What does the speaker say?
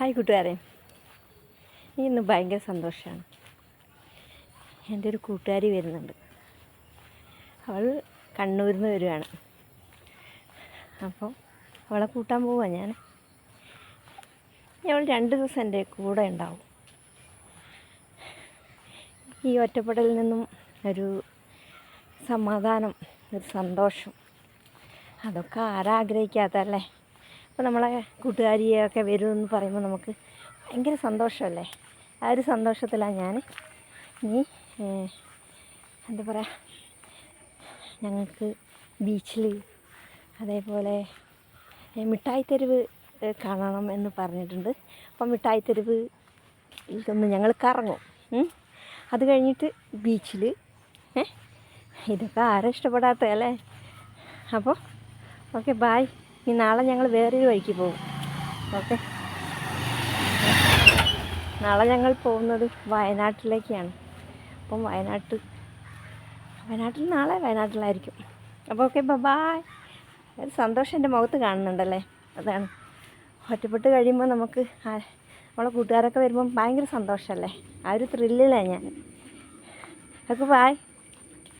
Hi കൂട്ടുകാരെ. ഇന്ന് ഭയങ്കര സന്തോഷമാണ് എന്റെ ഒരു കൂട്ടുകാരി വരുന്നുണ്ട്. അവൾ കണ്ണൂരിൽ നിന്ന് വരുവാണ്. അപ്പോൾ അവളെ കൂട്ടാൻ പോവാ ഞാൻ. അവൾ രണ്ട് ദിവസം എന്റെ കൂടെ ഉണ്ടാവും. ഈ ഒറ്റപ്പെടലിൽ നിന്നും ഒരു സമാധാനം ഒരു സന്തോഷം അതൊക്കെ ആരാ ആഗ്രഹിക്കാത്തല്ലേ അപ്പോൾ നമ്മളെ കൂട്ടുകാരിയൊക്കെ വരുമെന്ന് പറയുമ്പോൾ നമുക്ക് ഭയങ്കര സന്തോഷമല്ലേ? ആ ഒരു സന്തോഷത്തിലാണ് ഞാൻ ഇനി എന്താ പറയുക ഞങ്ങൾക്ക് ബീച്ചിൽ അതേപോലെ മിഠായി തെരുവ് കാണണം എന്ന് പറഞ്ഞിട്ടുണ്ട്. അപ്പം മിഠായി തെരുവ് ഇതൊന്ന് ഞങ്ങൾ കറങ്ങും. അത് കഴിഞ്ഞിട്ട് ബീച്ചിൽ ഇതൊക്കെ ആരും ഇഷ്ടപ്പെടാത്ത അല്ലേ അപ്പോൾ ഓക്കെ ബായ് ഇനി നാളെ ഞങ്ങൾ വേറൊരു വഴിക്ക് പോകും. ഓക്കെ? നാളെ ഞങ്ങൾ പോകുന്നത് വയനാട്ടിലേക്കാണ്. അപ്പം വയനാട്ട് വയനാട്ടിൽ നാളെ വയനാട്ടിലായിരിക്കും. അപ്പോൾ ഓക്കെ ബബായ് ഒരു സന്തോഷം എന്റെ മുഖത്ത് കാണുന്നുണ്ടല്ലേ? അതാണ്. ഒറ്റപ്പെട്ട് കഴിയുമ്പോൾ നമുക്ക് നമ്മളെ കൂട്ടുകാരൊക്കെ വരുമ്പം ഭയങ്കര സന്തോഷമല്ലേ? ആ ഒരു ത്രില്ലിലാണ് ഞാൻ. Okay bye.